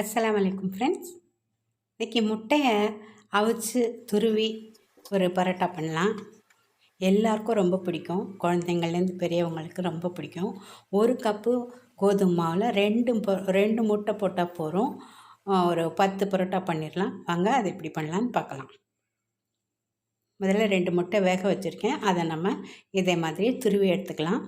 அஸ்லாம் அலைக்கும் ஃப்ரெண்ட்ஸ் இன்றைக்கி முட்டையை அவிச்சு துருவி ஒரு பரோட்டா பண்ணலாம். எல்லாருக்கும் ரொம்ப பிடிக்கும். குழந்தைங்கள்லேருந்து பெரியவங்களுக்கு ரொம்ப பிடிக்கும். ஒரு கப்பு கோதுமை மாவில் ரெண்டு ரெண்டு முட்டை போட்டால் போதும். ஒரு பத்து பரோட்டா பண்ணிடலாம். வாங்க அதை இப்படி பண்ணலான்னு பார்க்கலாம். முதல்ல ரெண்டு முட்டை வேக வச்சுருக்கேன். அதை நம்ம இதே மாதிரி துருவி எடுத்துக்கலாம்.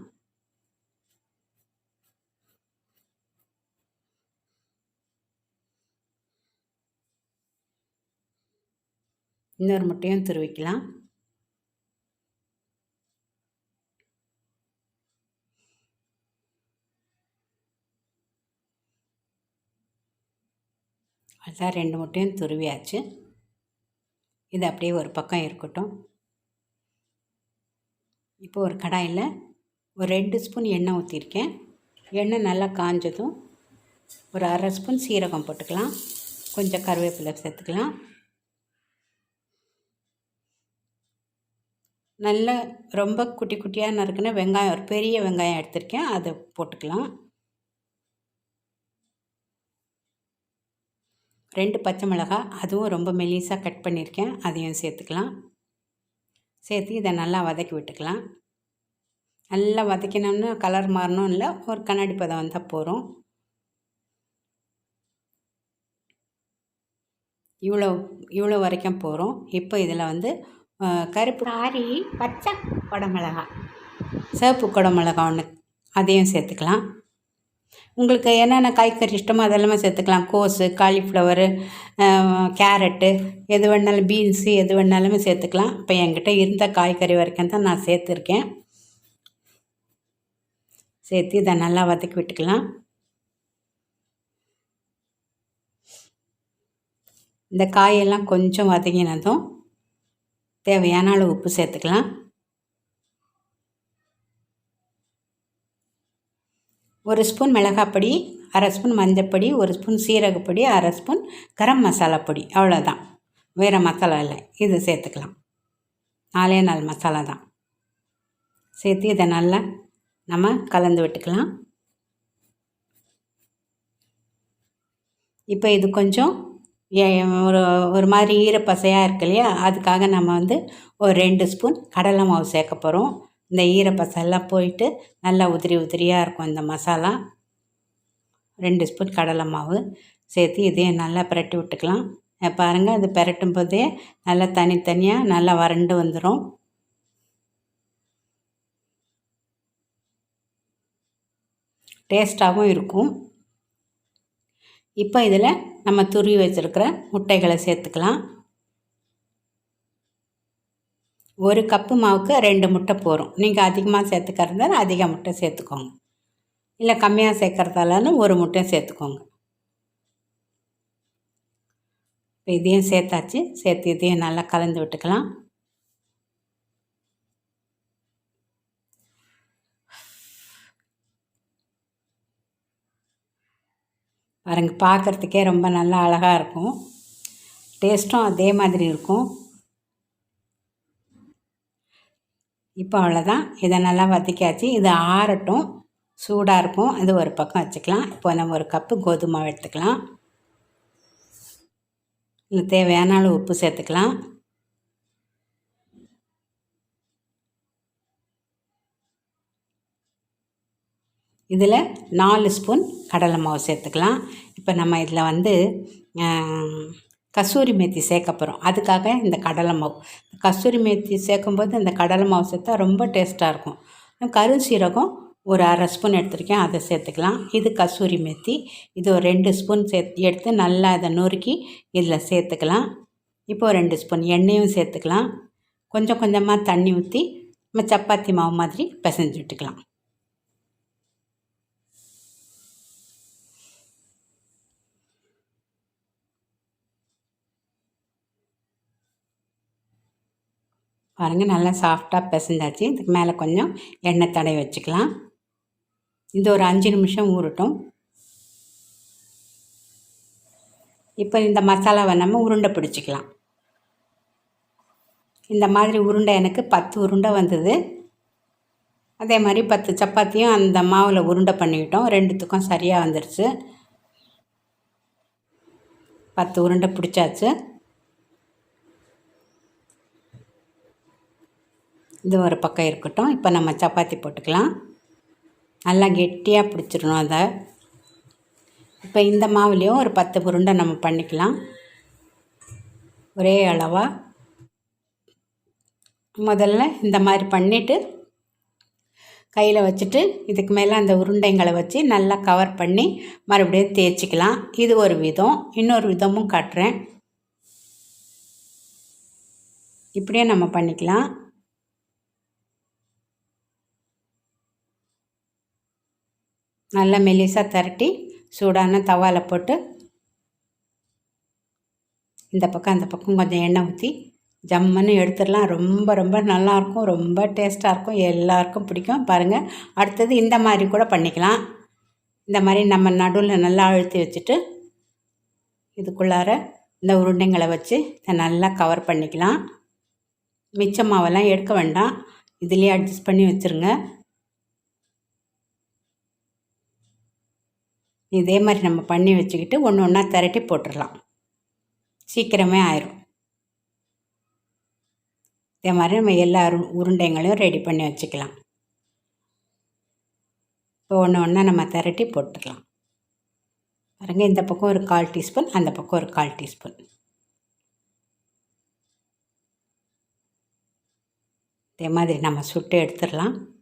இன்னொரு முட்டையும் துருவிக்கலாம். அதுதான் ரெண்டு முட்டையும் துருவியாச்சு. இது அப்படியே ஒரு பக்கம் இருக்கட்டும். இப்போ ஒரு கடாயில் ஒரு ரெண்டு ஸ்பூன் எண்ணெய் ஊற்றிருக்கேன் எண்ணெய் நல்லா காஞ்சதும் ஒரு அரை ஸ்பூன் சீரகம் போட்டுக்கலாம். கொஞ்சம் கருவேப்பிலை சேர்த்துக்கலாம். நல்ல ரொம்ப குட்டி குட்டியாக நறுக்குன வெங்காயம் ஒரு பெரிய வெங்காயம் எடுத்திருக்கேன். அதை போட்டுக்கலாம். ரெண்டு பச்சை மிளகாய் அதுவும் ரொம்ப மெலிசாக கட் பண்ணியிருக்கேன். அதையும் சேர்த்துக்கலாம். சேர்த்து இதை நல்லா வதக்கி விட்டுக்கலாம். நல்லா வதக்கினோம்னா கலர் மாறணும் இல்லை ஒரு கண்ணாடி பதம் வந்தால் போகிறோம் இவ்வளோ இவ்வளோ வரைக்கும் போகிறோம் இப்போ இதில் வந்து கருப்பு சாரி பச்சை குடமிளகா. சிவப்பு குடமிளகா ஒன்று அதையும் சேர்த்துக்கலாம். உங்களுக்கு என்னென்ன காய்கறி இஷ்டமோ அதெல்லாமே சேர்த்துக்கலாம். கோஸு காலிஃப்ளவரு கேரட்டு எது வேணாலும் பீன்ஸு எது வேணாலுமே சேர்த்துக்கலாம். இப்போ என்கிட்ட இருந்த காய்கறி வரைக்கும் தான் நான் சேர்த்துருக்கேன். சேர்த்து இதை நல்லா வதக்கி விட்டுக்கலாம். இந்த காயெல்லாம் கொஞ்சம் வதங்கினதும் தேவையான அளவு உப்பு சேர்த்துக்கலாம். ஒரு ஸ்பூன் மிளகாப்பொடி அரை ஸ்பூன் மஞ்சப்பொடி ஒரு ஸ்பூன் சீரகப்பொடி அரை ஸ்பூன் கரம் மசாலா பொடி. அவ்வளோதான் வேறு மசாலா இல்லை. இது சேர்த்துக்கலாம். நாலே நாலு மசாலா தான். சேர்த்து இதை நல்லா நம்ம கலந்து விட்டுக்கலாம். இப்போ இது கொஞ்சம் ஒரு ஒரு மாதிரி ஈரப்பசையாக இருக்கு இல்லையா? அதுக்காக நம்ம வந்து ஒரு ரெண்டு ஸ்பூன் கடலை மாவு சேர்க்க போகிறோம் இந்த ஈரப்பசையெல்லாம் போயிட்டு நல்லா உதிரி உதிரியாக இருக்கும் இந்த மசாலா. ரெண்டு ஸ்பூன் கடலை மாவு சேர்த்து இதையும் நல்லா பிரட்டி விட்டுக்கலாம். பாருங்கள் அது பிரட்டும் போதே நல்லா தனித்தனியாக நல்லா வறண்டு வந்துடும் டேஸ்ட்டாகவும் இருக்கும். இப்போ இதில் நம்ம துருவி வச்சுருக்கிற முட்டைகளை சேர்த்துக்கலாம். ஒரு கப்பு மாவுக்கு ரெண்டு முட்டை போகிறோம் நீங்கள் அதிகமாக சேர்த்துக்கிறதால அதிக முட்டை சேர்த்துக்கோங்க. இல்லை கம்மியாக சேர்க்குறதாலும் ஒரு முட்டை சேர்த்துக்கோங்க. இப்போ இதையும் சேர்த்தாச்சு. சேர்த்து இதையும் நல்லா கலந்து விட்டுக்கலாம். பாருங்க பார்க்குறதுக்கே ரொம்ப நல்லா அழகாக இருக்கும். டேஸ்ட்டும் அதே மாதிரி இருக்கும். இப்போ அவ்வளோதான் இதை நல்லா வதக்கியாச்சு. இது ஆறட்டும். சூடாக இருக்கும். இது ஒரு பக்கம் வச்சுக்கலாம். இப்போ நம்ம ஒரு கப்பு கோதுமை எடுத்துக்கலாம். இல்லை தேவையான அளவு உப்பு சேர்த்துக்கலாம். இதில் நாலு ஸ்பூன் கடலை மாவு சேர்த்துக்கலாம். இப்போ நம்ம இதில் வந்து கஸ்தூரி மேத்தி சேர்க்க போகிறோம். அதுக்காக இந்த கடலை மாவு. கஸ்தூரி மேத்தி சேர்க்கும்போது இந்த கடலை மாவு சேர்த்தா ரொம்ப டேஸ்ட்டாக இருக்கும். கருஞ்சீரகம் ஒரு அரை ஸ்பூன் எடுத்துருக்கேன். அதை சேர்த்துக்கலாம். இது கஸ்தூரி மேத்தி. இது ஒரு ரெண்டு ஸ்பூன் சேர்த்து எடுத்து நல்லா இதை நொறுக்கி இதில் சேர்த்துக்கலாம். இப்போது ரெண்டு ஸ்பூன் எண்ணெயும் சேர்த்துக்கலாம். கொஞ்சம் கொஞ்சமாக தண்ணி ஊற்றி நம்ம சப்பாத்தி மாவு மாதிரி பிசைஞ்சு விட்டுக்கலாம். பாருங்கள் நல்லா சாஃப்டாக பிசைஞ்சாச்சு. இதுக்கு மேலே கொஞ்சம் எண்ணெய் தடவி வச்சுக்கலாம். இது ஒரு அஞ்சு நிமிஷம் ஊறட்டும். இப்போ இந்த மசாலாவை நம்ம உருண்டை பிடிச்சிக்கலாம். இந்த மாதிரி உருண்டை எனக்கு பத்து உருண்டை வந்தது. அதே மாதிரி பத்து சப்பாத்தியும் அந்த மாவில் உருண்டை பண்ணிக்கிட்டோம். ரெண்டுத்துக்கும் சரியாக வந்துடுச்சு பத்து உருண்டை பிடிச்சாச்சு. இது ஒரு பக்கம் இருக்கட்டும். இப்போ நம்ம சப்பாத்தி போட்டுக்கலாம். நல்லா கெட்டியாக பிடிச்சிடணும் அதை. இப்போ இந்த மாவுலேயும் ஒரு பத்து உருண்டை நம்ம பண்ணிக்கலாம். ஒரே அளவாக முதல்ல இந்த மாதிரி பண்ணிவிட்டு கையில் வச்சுட்டு இதுக்கு மேலே அந்த உருண்டைங்களை வச்சு நல்லா கவர் பண்ணி மறுபடியும் தேய்ச்சிக்கலாம். இது ஒரு விதம். இன்னொரு விதமும் காட்டுறேன். இப்படியே நம்ம பண்ணிக்கலாம். நல்லா மெலிசாக திரட்டி சூடான தவாவில் போட்டு இந்த பக்கம் அந்த பக்கம் கொஞ்சம் எண்ணெய் ஊற்றி ஜம்முன்னு எடுத்துடலாம். ரொம்ப ரொம்ப நல்லாயிருக்கும். ரொம்ப டேஸ்ட்டாக இருக்கும். எல்லாருக்கும் பிடிக்கும். பாருங்கள் அடுத்தது இந்த மாதிரி கூட பண்ணிக்கலாம். இந்த மாதிரி நம்ம நடுவில் நல்லா அழுத்தி வச்சுட்டு இதுக்குள்ளார இந்த உருண்டைங்களை வச்சு இதை நல்லா கவர் பண்ணிக்கலாம். மிச்ச மாவெல்லாம் எடுக்க வேண்டாம். இதுலேயே அட்ஜஸ்ட் பண்ணி வச்சுருங்க. இதே மாதிரி நம்ம பண்ணி வச்சுக்கிட்டு ஒன்று ஒன்றா திரட்டி போட்டுடலாம் சீக்கிரமே ஆயிரும். இதே மாதிரி நம்ம எல்லா உரு- உருண்டைங்களையும் ரெடி பண்ணி வச்சுக்கலாம். இப்போ ஒன்று ஒன்றா நம்ம திரட்டி போட்டுடலாம் பாருங்க இந்த பக்கம் ஒரு கால் டீஸ்பூன் அந்த பக்கம் ஒரு கால் டீஸ்பூன். இதே மாதிரி நம்ம சுட்டு எடுத்துடலாம்.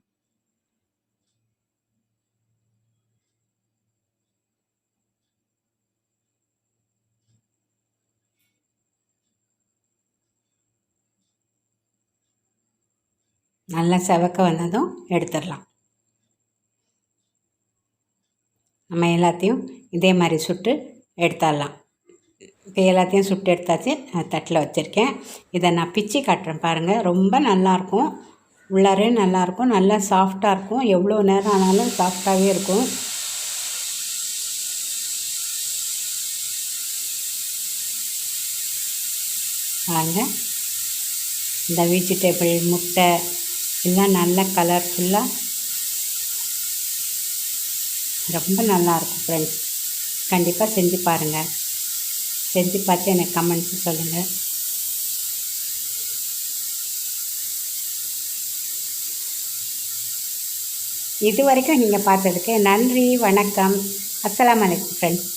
நல்லா செவக்க வந்ததும் எடுத்துடலாம். நம்ம எல்லாத்தையும் இதே மாதிரி சுட்டு எடுத்துடலாம். இப்போ எல்லாத்தையும் சுட்டு எடுத்தாச்சு தட்டில் வச்சுருக்கேன். இதை நான் பிச்சு காட்டுறேன் பாருங்கள் ரொம்ப நல்லாயிருக்கும் உள்ளாரே நல்லாயிருக்கும் நல்லா சாஃப்டாக இருக்கும். எவ்வளோ நேரம் ஆனாலும் சாஃப்டாகவே இருக்கும். பாருங்க. இந்த வெஜிடபிள் முட்டை எல்லாம் நல்ல கலர்ஃபுல்லாக ரொம்ப நல்லாயிருக்கும் ஃப்ரெண்ட்ஸ் கண்டிப்பாக செஞ்சு பாருங்கள் செஞ்சு பார்த்து எனக்கு கமெண்ட்ஸ் சொல்லுங்கள் இது வரைக்கும் நீங்கள் பார்த்ததுக்கு நன்றி வணக்கம். அஸ்லாம் வலைக்கம் ஃப்ரெண்ட்ஸ்